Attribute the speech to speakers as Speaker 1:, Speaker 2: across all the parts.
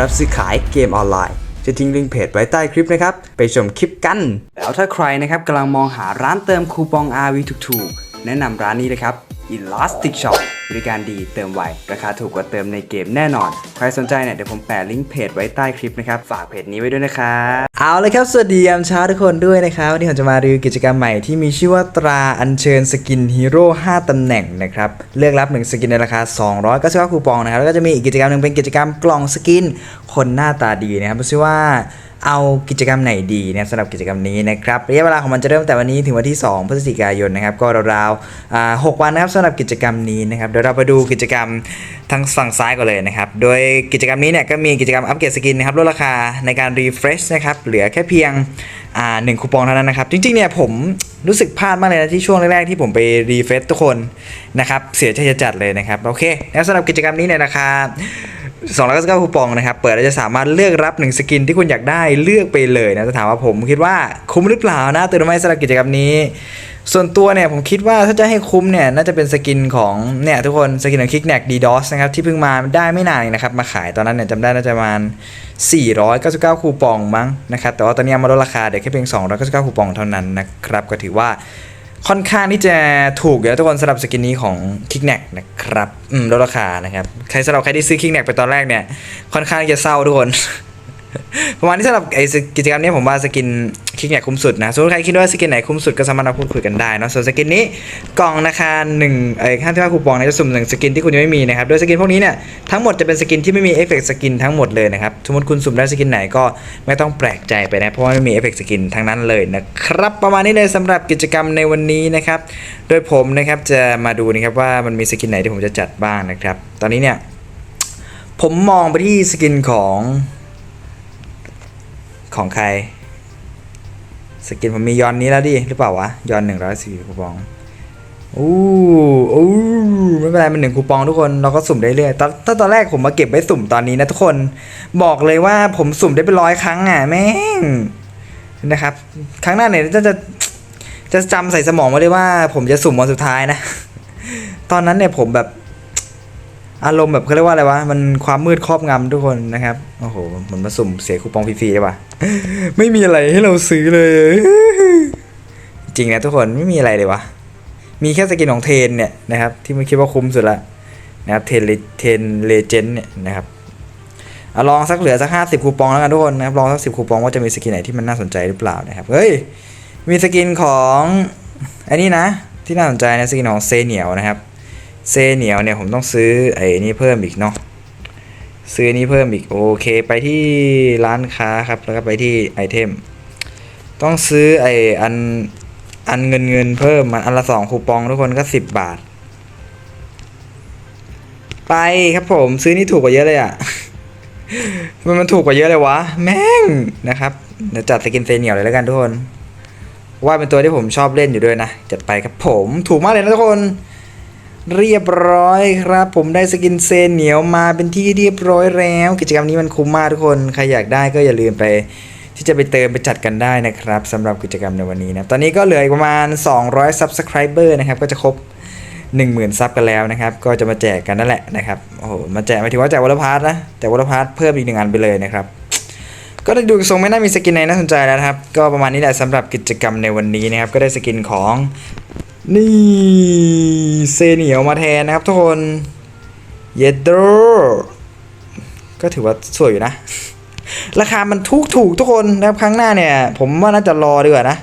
Speaker 1: รับซื้อขายเกมออนไลน์ จะทิ้งลิงก์เพจไว้ใต้คลิปนะครับ ไปชมคลิปกัน แล้วถ้าใครนะครับกำลังมองหาร้านเติมคูปอง RV ถูกๆ แนะนำร้านนี้เลยครับ Elastic Shop บริการดีเติมไว ราคาถูกกว่าเติมในเกมแน่นอน ใครสนใจเนี่ยเดี๋ยวผมแปะลิงก์เพจไว้ใต้คลิปนะครับ ฝากเพจนี้ไว้ด้วยนะครับเอาเลยครับ สวัสดียามเช้าทุกคนด้วยนะครับวันนี้ผมจะมารีวิวกิจกรรมใหม่ที่มีชื่อว่าตราอัญเชิญสกินฮีโร่5ตำแหน่งนะครับ เลือกรับ 1 สกินในราคา 299คูปองนะครับแล้วก็จะมีอีกกิจกรรมหนึ่งเป็นกิจกรรมกล่องสกิน คนหน้าตาดีนะครับชื่อว่า เอากิจกรรมไหนดีเนี่ยสำหรับกิจกรรมนี้นะครับระยะเวลาของมันจะเริ่มแต่วันนี้ถึงวันที่ 2 พฤศจิกายนนะครับก็ราวๆหกวันนะครับสำหรับกิจกรรมนี้นะครับเดี๋ยวเราไปดูกิจกรรมทางฝั่งซ้ายก่อนเลยนะครับโดยกิจกรรมนี้เนี่ยก็มีกิจกรรมอัปเกรดสกินนะครับลดราคาในการรีเฟรชนะครับเหลือแค่เพียงหนึ่งคูปองเท่านั้นนะครับ จริงๆเนี่ยผมรู้สึกพลาดมากเลยนะที่ช่วงแรกๆที่ผมไปรีเฟรชทุกคนนะครับเสียใจจัดเลยนะครับโอเคแล้วสำหรับกิจกรรมนี้เนี่ยราคา 299คูปองนะครับ เปิดแล้วจะสามารถเลือกรับ 1 สกินที่คุณอยากได้เลือกไปเลยนะจะถามว่าผมคิดว่าคุ้มหรือเปล่านะตื่นไหมสำหรับกิจกรรมนี้ ส่วนตัวเนี่ยผมคิดว่าถ้าจะให้คุ้มเนี่ยน่าจะเป็นสกินของเนี่ยทุกคนสกินของคิกแนกดีดอสนะครับที่เพิ่งมาได้ไม่นานนะครับมาขายตอนนั้นเนี่ยจำได้น่าจะประมาณ 499 คูปองมั้งนะครับแต่ว่าตอนนี้มาลดราคาเดี๋ยวแค่เพียง 299 คูปองเท่านั้นนะครับก็ถือว่า ค่อนข้างที่จะถูกอยู่แล้วทุกคนสำหรับสกินนี้ของคิกแนกนะครับอืมลดราคานะครับใครสำหรับใครที่ซื้อคิกแนกไปตอนแรกเนี่ยค่อนข้างที่จะเศร้าทุกคน ประมาณนี้สำหรับไอ้กิจกรรมนี้ผมว่าสกิน คิกแนคุ้มสุดนะส่วนใครคิดว่าสกินไหนคุ้มสุดก็สามารถมาพูดคุยกันได้นะส่วนสกินนี้กล่องราคาหนึ่งไอ้ค่าที่ว่าคูปองเนี่ยจะสุ่มหนึ่งสกินที่คุณยังไม่มีนะครับโดยสกินพวกนี้เนี่ยทั้งหมดจะเป็นสกินที่ไม่มีเอฟเฟกต์สกินทั้งหมดเลยนะครับสมมติคุณสุ่มได้สกินไหนก็ไม่ต้องแปลกใจไปนะเพราะว่าไม่มีเอฟเฟกต์สกินทั้งนั้นเลยนะครับประมาณนี้เลยสำหรับกิจกรรมในวันนี้นะครับโดยผมนะครับจะมาดูนะครับว่ามันมีสกินไหนที่ผมจะจัดบ้างนะครับตอนนี้เนี่ยผมมองไปที่สกินของของใคร สกินผมมียอนนี้แล้วดิหรือเปล่าวะยอนหนึ่งร้อยสี่คูปองอู้อู้ไม่เป็นไรมันหนึ่งคูปองทุกคนเราก็สุ่มได้เรื่อยตอนถ้าตอนแรกผมมาเก็บไว้สุ่มตอนนี้นะทุกคนบอกเลยว่าผมสุ่มได้เป็นร้อยครั้งอะแม่งนะครับ ครั้งหน้าเนี่ยจะจะจะจำใส่สมองไว้เลยว่า ผมจะสุ่มวันสุดท้ายนะ ตอนนั้นเนี่ยผมแบบ อารมณ์แบบเขาเรียกว่าอะไรวะ มันความมืดครอบงำทุกคนนะครับ โอ้โหเหมันมาสุ่มเสียคูปองฟรีๆได้ปะไม่มีอะไรให้เราซื้อเลย จริงนะทุกคนไม่มีอะไรเลยวะ มีแค่สกินของเทนเนี่ยนะครับ ที่มันคิดว่าคุ้มสุดละนะครับเทนเทนเลเจนเนี่ยนะครับเอาลองสักเหลือสักห้าสิบคูปองแล้วกันทุกคนนะครับลองสักสิบคูปองว่าจะมีสกินไหนที่มันน่าสนใจหรือเปล่านะครับเฮ้ยมีสกินของอันนี้นะ ที่น่าสนใจนะสกินของเซเหนียวนะครับ เซเหนียวเนี่ยผมต้องซื้อไอ้นี่เพิ่มอีกเนาะซื้อนี้เพิ่มอีกโอเค ไปที่ร้านค้าครับแล้วก็ไปที่ไอเทมต้องซื้อไออันอันเงินเงินเพิ่มมันอันละสองคูปองทุกคนก็สิบบาท ไปครับผมซื้อนี่ถูกกว่าเยอะเลยอะ่ะมันมันถูกกว่าเยอะเลยวะ แม่งนะครับเดี๋ยวจัดสกินเซเหนียวเลยแล้วกันทุกคน ว่าเป็นตัวที่ผมชอบเล่นอยู่ด้วยนะ จัดไปครับผมถูกมากเลยนะทุกคน เรียบร้อยครับ ผมได้สกินเซนเหนียวมาเป็นที่เรียบร้อยแล้ว กิจกรรมนี้มันคุ้มมากทุกคนใครอยากได้ก็อย่าลืมไป ที่จะไปเติมไปจัดกันได้นะครับสำหรับกิจกรรมในวันนี้นะตอนนี้ก็เหลืออีกประมาณ 200 subscriber นะครับก็จะครบ10,000ซับกันแล้วนะครับ ก็จะมาแจกกันนั่นแหละนะครับโอ้โหมาแจกหมายถึงว่าแจกวอลพาร์ทนะแจกวอลพาร์ทเพิ่มอีกหนึ่งอันไปเลยนะครับก็ได้ดูทรงไม่น่ามีสกินไหนน่าสนใจแล้วนะครับ ก็ประมาณนี้แหละสำหรับกิจกรรมในวันนี้นะครับ ก็ได้สกินของ นี่เซเหนียวมาแทนนะครับทุกคนเยดโดก็ถือว่าสวยอยู่นะ ราคามันถูกถูกทุกคนนะครับครั้งหน้าเนี่ย ผมว่าน่าจะรอดีกว่านะ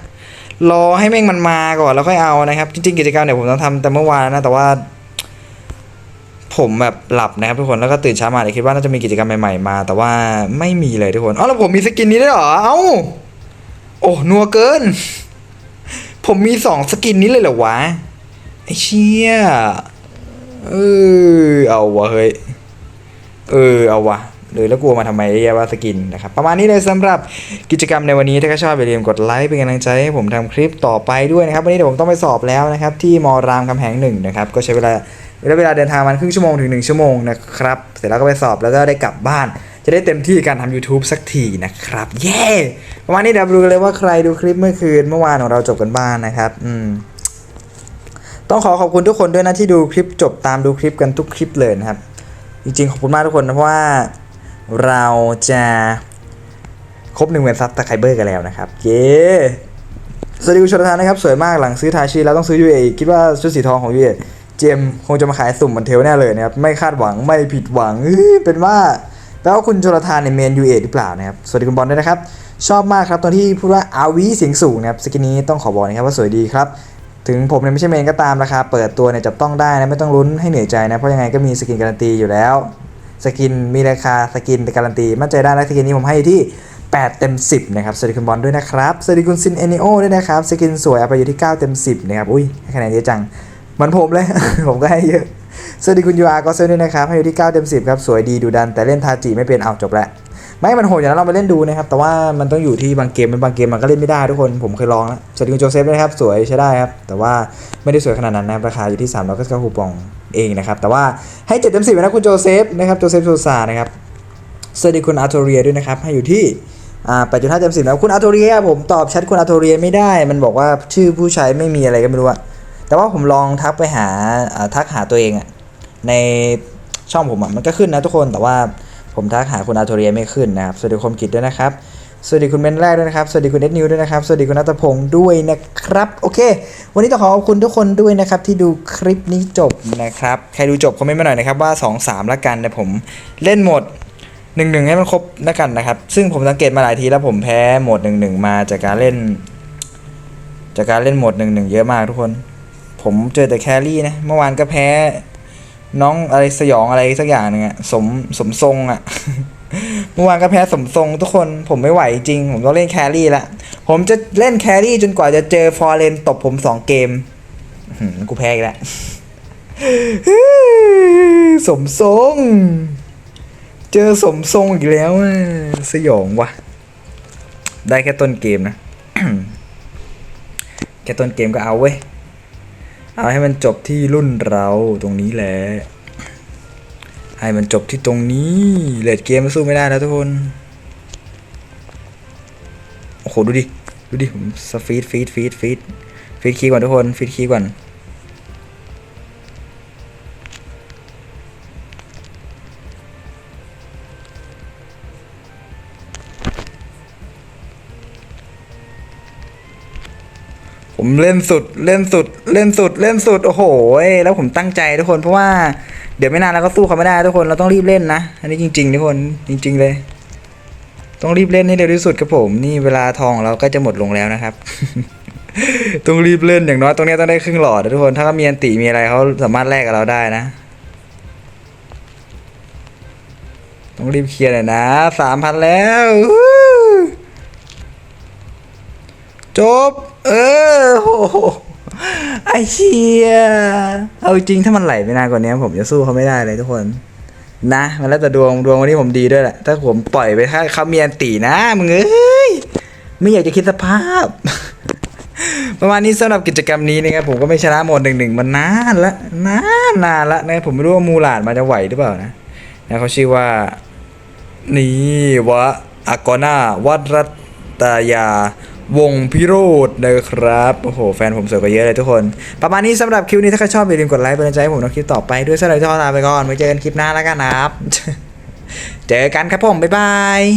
Speaker 1: รอให้แม่งมันมาก่อนแล้วค่อยเอานะครับ จริงๆกิจกรรมเนี่ยผมต้องทำแต่เมื่อวานนะแต่ว่า ผมแบบหลับนะครับทุกคนแล้วก็ตื่นเช้ามาเลยคิดว่าน่าจะมีกิจกรรมใหม่ๆมา แต่ว่าไม่มีเลยทุกคนอ๋อแล้วผมมีสกินนี้ได้วยเหรอเอ้าโอ้นัวเกิน ผมมีสองสกินนี้เลยเหรอวะ ไอ้เชี่ย เออ เอาวะเฮ้ย เออ เอาวะหรือแล้วกลัวมาทำไมเรียกว่าสกินนะครับ ประมาณนี้เลยสำหรับกิจกรรมในวันนี้ถ้าชอบอย่าลืมกดไลค์เป็นกำลังใจให้ผมทำคลิปต่อไปด้วยนะครับ วันนี้เดี๋ยวผมต้องไปสอบแล้วนะครับ ที่มรามคำแหงหนึ่งนะครับ ก็ใช้เวลาเวลาเดินทางมันครึ่งชั่วโมงถึง 1 ชั่วโมงนะครับ เสร็จแล้วก็ไปสอบแล้วก็ได้กลับบ้าน จะได้เต็มที่การทำ YouTube สักทีนะครับ เย้ประมาณนี้เดี๋ยวดูกันเลยว่าใครดูคลิปเมื่อคืนเมื่อวานของเราจบกันบ้านนะครับ อืมต้องขอขอบคุณทุกคนด้วยนะที่ดูคลิปจบตามดูคลิปกันทุกคลิปเลยนะครับ จริงๆขอบคุณมากทุกคนนะเพราะว่าเราจะครบหนึ่งเวนซับตะไคเบอร์กันแล้วนะครับ เย้สวัสดีคุณชนทานนะครับ สวยมากหลังซื้อทาชิแล้วต้องซื้อยูเอคิดว่าชุดสีทองของยูเอเจมคงจะมาขายสุ่มเหมือนเทลแน่เลยนะครับ ไม่คาดหวังไม่ผิดหวังเป็นว่า แปลว่าคุณชนทานในเมนยูเอหรือเปล่านะครับ สวัสดีคุณบอลด้วยนะครับ ชอบมากครับตอนที่พูดว่าอาวีเสียงสูงนะครับสกินนี้ต้องขอบอกนะครับว่าสวยดีครับ ถึงผมเนี่ยไม่ใช่เมนก็ตามราคาเปิดตัวเนี่ยจับต้องได้นะไม่ต้องลุ้นให้เหนื่อยใจนะเพราะยังไงก็มีสกินการันตีอยู่แล้ว สกินมีราคาสกินการันตีมั่นใจได้นะสกินนี้ผมให้ที่ 8 เต็ม 10นะครับสวัสดีคุณบอลด้วยนะครับสวัสดีคุณซินเอเนโอด้วยนะครับสกินสวยเอาไปอยู่ที่ 9 เต็ม 10นะครับอุ้ยคะแนนเยอะจังเหมันผมเลย ผมก็ให้เยอะ สวัสดีคุณยูอาร์ก็เซนด้วยนะครับ ให้อยู่ที่9เต็ม10ครับ สวยดีดูดันแต่เล่นทาจิไม่เป็นเอาจบแล้วไม่มันโหดอย่างนั้นเราไปเล่นดูนะครับ แต่ว่ามันต้องอยู่ที่บางเกมมันบางเกมมันก็เล่นไม่ได้ทุกคนผมเคยลองแล้วสวัสดีคุณโจเซฟด้วยครับ สวยใช้ได้ครับ แต่ว่าไม่ได้สวยขนาดนั้นนะครับราคาอยู่ที่3 0 0 9คูปองเองนะครับ แต่ว่าให้7เต็ม10นะคุณโจเซฟนะครับโจเซฟโซซานะครับสวัสดีคุณอาร์โทเรียด้วยนะครับให้อยู่ที่อ่า8.5เต็ม10นะคุณอาร์โทเรียผมตอบแชทคุณอาร์โทเรียไม่ได้ มันบอกว่าชื่อผู้ใช้ไม่มีอะไรก็ไม่รู้อะแต่ว่าผมลองทักไปหาทักหาตัวเองอะ ในช่องผมอะมันก็ขึ้นนะทุกคนแต่ว่าผมทักหาคุณอาโทเรียไม่ขึ้นนะครับสวัสดีคมกิจด้วยนะครับสวัสดีคุณเบนแรกด้วยนะครับ สวัสดีคุณเอ็ดนิวด้วยนะครับ สวัสดีคุณนัทพงศ์ด้วยนะครับ โอเค วันนี้ต้องขอขอบคุณทุกคนด้วยนะครับ ที่ดูคลิปนี้จบนะครับ ใครดูจบคอมเมนต์มาหน่อยนะครับว่า 2 3ละกันแต่ผมเล่นหมดหนึ่งหนึ่งให้มันครบล้วกันนะครับ ซึ่งผมสังเกตมาหลายทีแล้วผมแพ้หมดหนึ่งหนึ่งมาจากการเล่น จากการเล่นหมดหนึ่งหนึ่งเยอะมากทุกคน ผมเจอแต่แครี่นะ เมื่อวานก็แพ้ น้องอะไรสยองอะไรสักอย่างหนึ่งอะสมสมทรงอะเมื่อวานก็แพ้สมทรงทุกคนผมไม่ไหวจริง ผมต้องเล่นแครี่ละผมจะเล่นแครี่จนกว่าจะเจอฟอร์เรนตบผมสองเกมกูแพ้อีกแล้วสมทรง เจอสมทรงอีกแล้วสยองวะได้แค่ต้นเกมนะ แค่ต้นเกมก็เอาเว้ย เอาให้มันจบที่รุ่นเราตรงนี้แหละ ให้มันจบที่ตรงนี้เลดเกมมาสู้ไม่ได้แล้วทุกคน โอ้โหดูดิ ดูดิผมสฟีดฟีดฟีดฟีดฟีดคีก่อนทุกคนฟีดคีก่อน ผมเล่นสุดเล่นสุดเล่นสุดเล่นสุดโอ้โหแล้วผมตั้งใจทุกคนเพราะว่าเดี๋ยวไม่นานเราก็สู้เขาไม่ได้ทุกคนเราต้องรีบเล่นนะอันนี้จริง ๆ ทุกคนจริง ๆ เลย ต้องรีบเล่นให้เร็วที่สุดครับผม นี่เวลาทองเราก็จะหมดลงแล้วนะครับต้องรีบเล่นอย่างน้อยตรงนี้ต้องได้ครึ่งหลอดนะทุกคนถ้ามีอันติมีอะไรเขาสามารถแลกกับเราได้นะต้องรีบเคลียร์หน่อยนะสามพันแล้ว จบ เออโหไอเชียเอาจริงถ้ามันไหลไปนานกว่านี้ผมจะสู้เขาไม่ได้เลยทุกคนนะมันแล้วแต่ดวงดวงวันนี้ผมดีด้วยแหละถ้าผมปล่อยไปถ้าเขามีอันตีนะมึงเอ้ยไม่อยากจะคิดสภาพ ประมาณนี้สำหรับกิจกรรมนี้นะครับผมก็ไม่ชนะหมดหนึ่งหนึ่งมานานละนานนานละนะผมไม่รู้ว่ามูหลาดมาจะไหวหรือเปล่านะนะเขาชื่อว่า นี่วะอากอนาวัดรัตยา วงพิโรธนะครับ โอ้โห แฟนผมสวยกว่าเยอะเลยทุกคน ประมาณนี้สำหรับคลิปนี้ถ้าใครชอบอย่าลืมกดไลค์เป็นกำลังใจให้ผมในคลิปต่อไปด้วยสำหรับที่ทอลาไปก่อนไว้เจอกันคลิปหน้าแล้วกันนะครับ เจอกันครับผม บ๊ายบาย